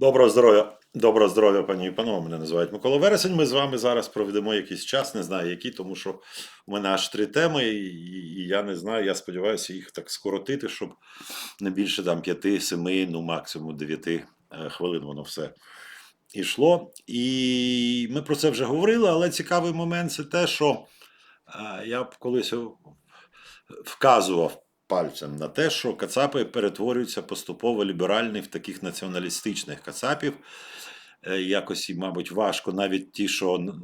Доброго здоров'я, доброго здоров'я, пані і панове. Мене називають Микола Вересень. Ми з вами зараз проведемо якийсь час, не знаю який, тому що у мене аж три теми, і, і я не знаю. Я сподіваюся їх так скоротити, щоб не більше там п'яти, семи, ну максимум дев'яти е, хвилин воно все йшло. І ми про це вже говорили, але цікавий момент це те, що е, я б колись вказував пальцем на те, що кацапи перетворюються поступово ліберальні в таких націоналістичних кацапів. Е, Якось, мабуть, важко, навіть ті, що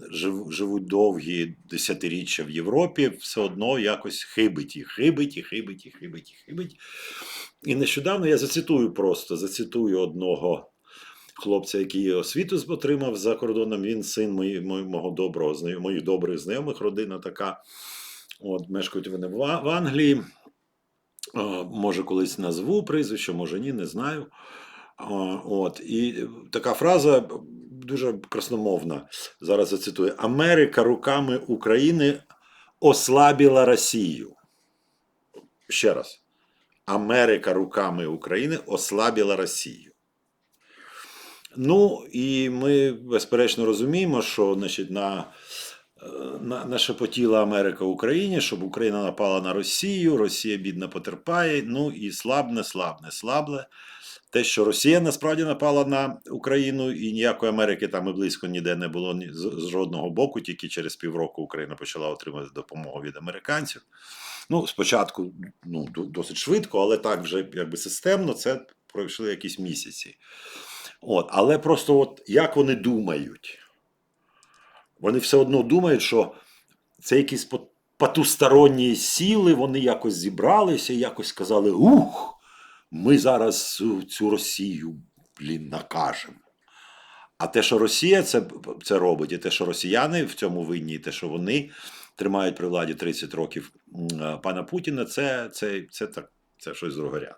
живуть довгі десятиріччя в Європі, все одно якось хибить і хибить, і хибить, і хибить, і хибить. І нещодавно я зацитую просто, зацитую одного хлопця, який освіту отримав за кордоном. Він син мого доброго моїх добрих знайомих, родина така. От, мешкають вони в Англії. Е, Може, колись назву прізвище, може ні, не знаю. От, і така фраза дуже красномовна. Зараз зацитую: Америка руками України ослабила Росію. Ще раз. Америка руками України ослабила Росію. Ну, і ми, безперечно, розуміємо, що значить, е, на, нашепотіла Америка Україні, щоб Україна напала на Росію, Росія бідна потерпає, ну і слабне, слабне, слабле. Те, що Росія насправді напала на Україну, і ніякої Америки там і близько ніде не було з жодного боку, тільки через півроку Україна почала отримати допомогу від американців. Ну, спочатку ну, досить швидко, але так вже якби системно це пройшли якісь місяці. От, але просто от як вони думають? Вони все одно думають, що це якісь потусторонні сили, вони якось зібралися і якось сказали: Ух, ми зараз цю, Росію, блін, накажемо. А те, що Росія це, це робить, і те, що росіяни в цьому винні, і те, що вони тримають при владі 30 років пана Путіна, це, це, це, так, це щось другорядне.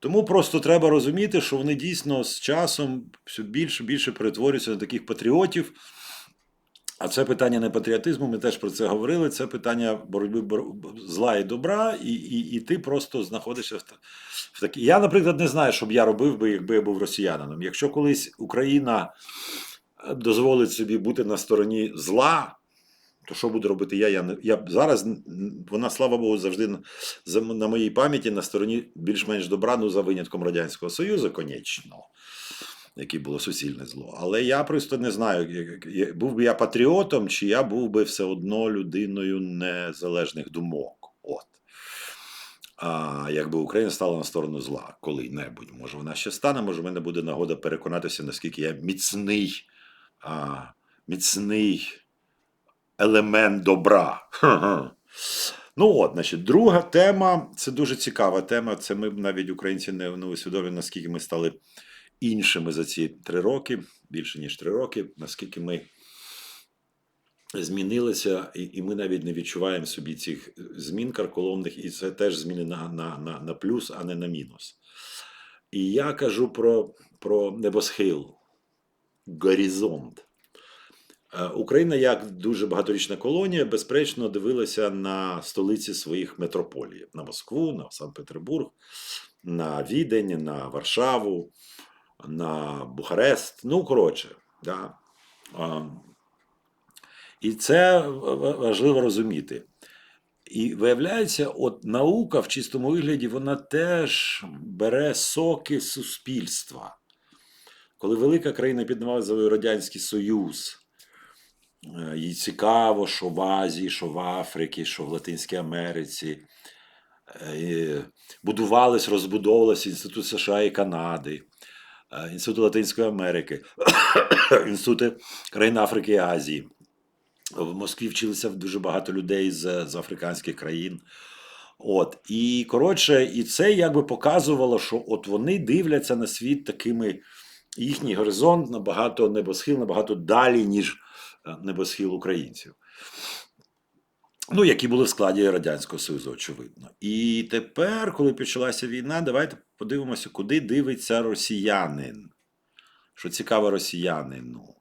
Тому просто треба розуміти, що вони дійсно з часом все більше більше перетворюються на таких патріотів. А це питання не патріотизму, ми теж про це говорили. Це питання боротьби зла і добра, і, і, і ти просто знаходишся в, в такій. Я, наприклад, не знаю, що б я робив би, якби я був росіянином. Якщо колись Україна е, дозволить собі бути на стороні зла, то що буду робити я? Я, я зараз вона, слава Богу, завжди на, на моїй пам'яті на стороні більш-менш добра, ну за винятком Радянського Союзу, конечно, яке було суцільне зло. Але я просто не знаю, був би я патріотом, чи я був би все одно людиною незалежних думок. От. А якби Україна стала на сторону зла коли-небудь, може вона ще стане, може в мене буде нагода переконатися, наскільки я міцний, а, міцний елемент добра. Ну от, значить, друга тема це дуже цікава тема. Це ми навіть українці не, не усвідомлюємо, наскільки ми стали іншими за ці три роки, більше ніж три роки, наскільки ми змінилися, і, і ми навіть не відчуваємо собі цих змін карколомних, і це теж зміни на, на, на, на плюс, а не на мінус. І я кажу про, про небосхил, горизонт. Е, Україна, як дуже багаторічна колонія, безперечно дивилася на столиці своїх метрополій: на Москву, на Санкт-Петербург, на Відень, на Варшаву, на Бухарест. Ну, коротше, да. І це важливо розуміти. І виявляється, от наука в чистому вигляді вона теж бере соки суспільства. Коли велика країна піднімалася за Радянський Союз, е, їй цікаво, що в Азії, що в Африці, що в Латинській Америці. е, і Будувались, розбудовувалися Інститут США і Канади, е, Інститут Латинської Америки, інститути країн Африки і Азії. В Москві вчилися дуже багато людей з, з африканських країн. От, і коротше, і це якби показувало, що от вони дивляться на світ такими, їхній горизонт набагато небосхил, набагато далі, ніж е, небосхил українців. Ну, які були в складі Радянського Союзу, очевидно. І тепер, коли почалася війна, давайте подивимося, куди дивиться росіянин. Що цікаво росіянину.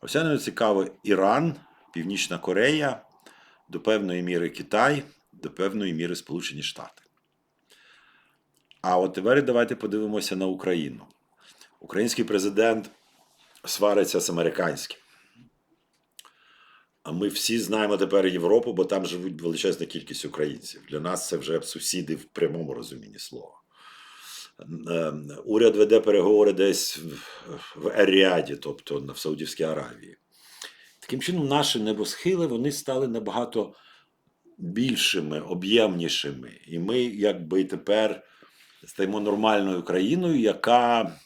Росіянину цікаво Іран, Північна Корея, до певної міри Китай, до певної міри Сполучені Штати. А от тепер давайте подивимося на Україну. український президент свариться з американським. А ми всі знаємо тепер Європу, бо там живуть величезна кількість українців. Для нас це вже сусіди в прямому розумінні слова. Е, Уряд веде переговори десь в- Ер-Ріаді, тобто в Саудівській Аравії. Таким чином, наші небосхили вони стали набагато більшими, об'ємнішими. І ми, якби тепер стаємо нормальною країною, яка,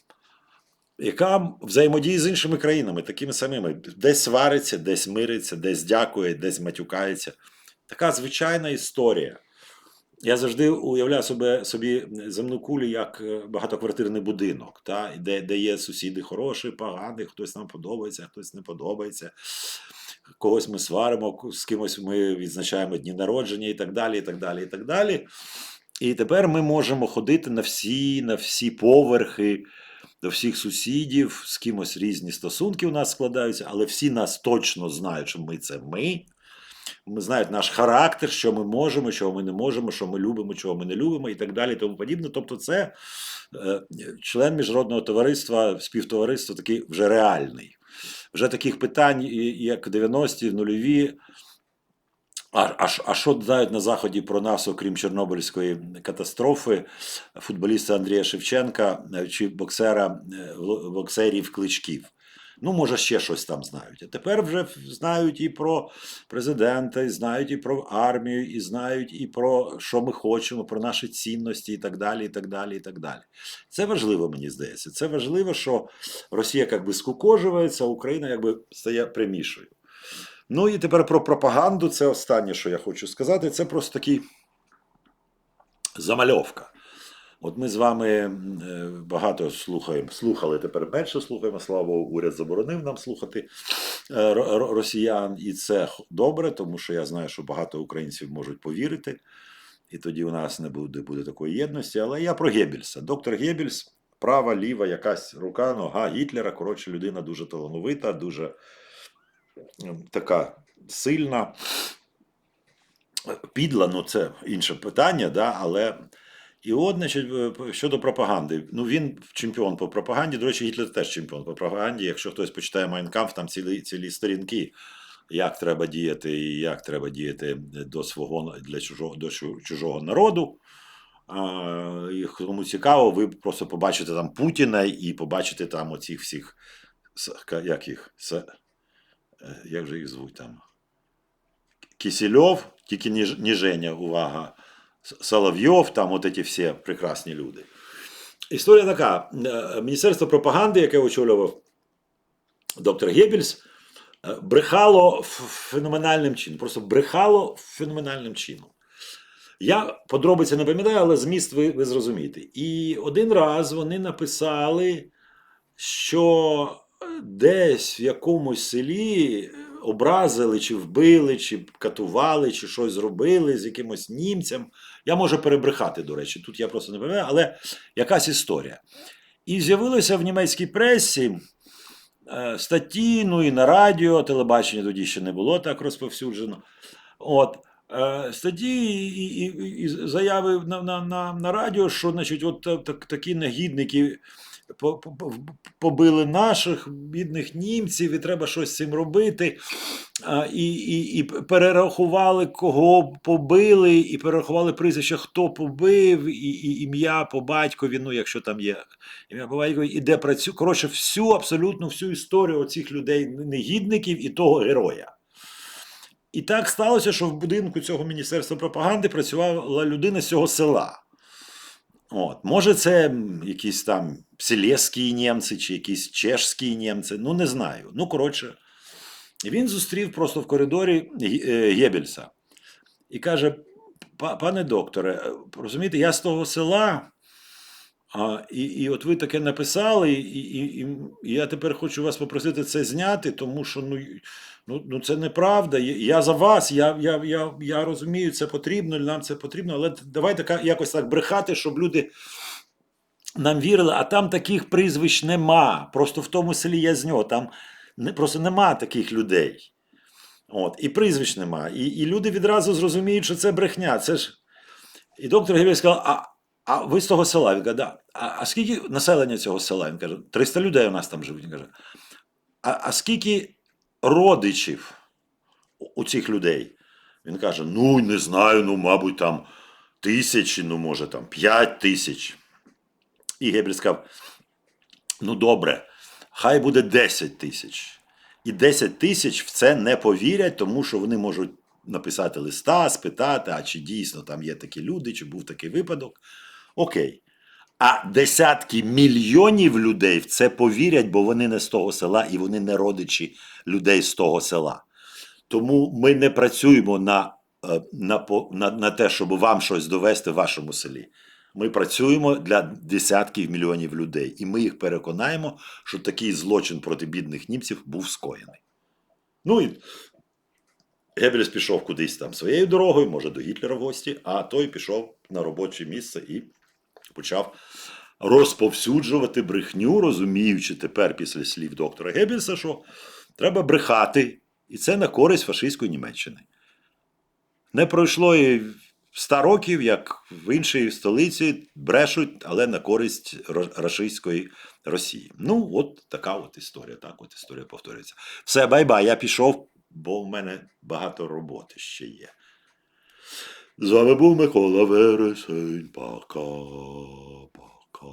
яка взаємодіє з іншими країнами, такими самими. Десь свариться, десь мириться, десь дякує, десь матюкається. Така звичайна історія. Я завжди уявляю себе, собі земну кулю як е, багатоквартирний будинок, та? де, де є сусіди хороші, погані, хтось нам подобається, хтось не подобається. Когось ми сваримо, з кимось ми відзначаємо дні народження і так далі. І так далі, і так далі. І тепер ми можемо ходити на всі, на всі поверхи, до всіх сусідів, з кимось різні стосунки у нас складаються, але всі нас точно знають, що ми це ми. Ми знають наш характер, що ми можемо, чого ми не можемо, що ми любимо, чого ми не любимо, і так далі, і тому подібне. Тобто, це е, член міжнародного товариства, співтовариства такий вже реальний. Вже таких питань, як 90-ті, нульові. А, а, а що знають на Заході про нас, окрім Чорнобильської катастрофи, футболіста Андрія Шевченка е, чи боксера, е, боксерів кличків? Ну, може, ще щось там знають. А тепер вже знають і про президента, і знають і про армію, і знають і про що ми хочемо, про наші цінності, і так далі. і так далі, і так далі. Це важливо, мені здається. Це важливо, що Росія якби скукожується, а Україна якби стає примішою. Ну і тепер про пропаганду. Це останнє, що я хочу сказати. Це просто такий замальовка. От ми з вами е, багато слухаємо, слухали тепер менше слухаємо. Слава Богу, уряд заборонив нам слухати е, ро- ро- росіян, і це добре, тому що я знаю, що багато українців можуть повірити, і тоді у нас не буде, буде такої єдності. Але я про Геббельса. Доктор Геббельс, права, ліва, якась рука, нога Гітлера. Коротше, людина дуже талановита, дуже така сильна. Підла, ну це інше питання, да, але. І от, значить, е, щодо пропаганди. Ну, він чемпіон по пропаганді. До речі, Гітлер теж чемпіон по пропаганді. Якщо хтось почитає Майнкамф, там цілі, цілі сторінки, як треба діяти і як треба діяти до свого для чужого, до чужого народу. А, і кому цікаво, ви просто побачите там Путіна і побачите там оцих всіх, як їх, е, як же їх звуть там? Кисельов, тільки не, Ж- Женя, увага. Соловйов, там от ці всі прекрасні люди. Історія така: Е, Міністерство пропаганди, яке очолював доктор Геббельс, е, брехало феноменальним чином. Просто брехало феноменальним чином. Я подробиці не пам'ятаю, але зміст ви, ви зрозумієте. І один раз вони написали, що десь в якомусь селі образили, чи вбили, чи катували, чи щось зробили з якимось німцем. Я можу перебрехати, до речі, тут я просто не пам'ятаю, але якась історія. І з'явилося в німецькій пресі е, статті, ну і на радіо, телебачення тоді ще не було так розповсюджено. От. е, Статті і, і, і- заяви на, на, на, на радіо, що значить, от так, такі негідники побили наших бідних німців, і треба щось з цим робити. І, і, і перерахували, кого побили, і перерахували прізвище, хто побив, і, і ім'я по батькові, ну якщо там є ім'я по батькові, і де працює. Коротше, всю абсолютно всю історію оцих людей, негідників і того героя. І так сталося, що в будинку цього міністерства пропаганди працювала людина з цього села. От. Може, це якісь там селезькі німці чи якісь чешські німці, ну не знаю. Ну, коротше, він зустрів просто в коридорі е, Геббельса і каже: пане докторе, розумієте, я з того села. А, і, і от ви таке написали, і, і, і, я тепер хочу вас попросити це зняти, тому що ну, ну, ну це неправда. Я, я за вас, я, я, я, я розумію, це потрібно, нам це потрібно, але давайте якось так брехати, щоб люди нам вірили, а там таких прізвищ нема. Просто в тому селі я з нього, там не, просто нема таких людей. От, і прізвищ нема. І, і люди відразу зрозуміють, що це брехня. Це ж... І доктор Гебель сказав, а, а ви з того села? Він каже, да. А, а скільки населення цього села? Він каже, 300 людей у нас там живуть. Він каже, а, а скільки родичів у- цих людей? Він каже: ну, не знаю, ну, мабуть, там тисячі, ну, може, там 5 тисяч. І Гебель сказав: ну, добре, хай буде 10 тисяч. І 10 тисяч в це не повірять, тому що вони можуть написати листа, спитати, а чи дійсно там є такі люди, чи був такий випадок. Окей. А десятки мільйонів людей в це повірять, бо вони не з того села і вони не родичі людей з того села. Тому ми не працюємо на, е, на, на, на те, щоб вам щось довести в вашому селі. Ми працюємо для десятків мільйонів людей, і ми їх переконаємо, що такий злочин проти бідних німців був скоєний. Ну і Геббельс пішов кудись там своєю дорогою, може до Гітлера в гості, а той пішов на робоче місце і почав розповсюджувати брехню, розуміючи тепер після слів доктора Геббельса, що треба брехати, і це на користь фашистської Німеччини. Не пройшло і 100 років, як в іншій столиці брешуть, але на користь рашистської Росії. Ну, от така от історія. Так, от історія повторюється. Все, бай-бай, я пішов, бо в мене багато роботи ще є. З вами був Микола Вересень. Пока. Пока.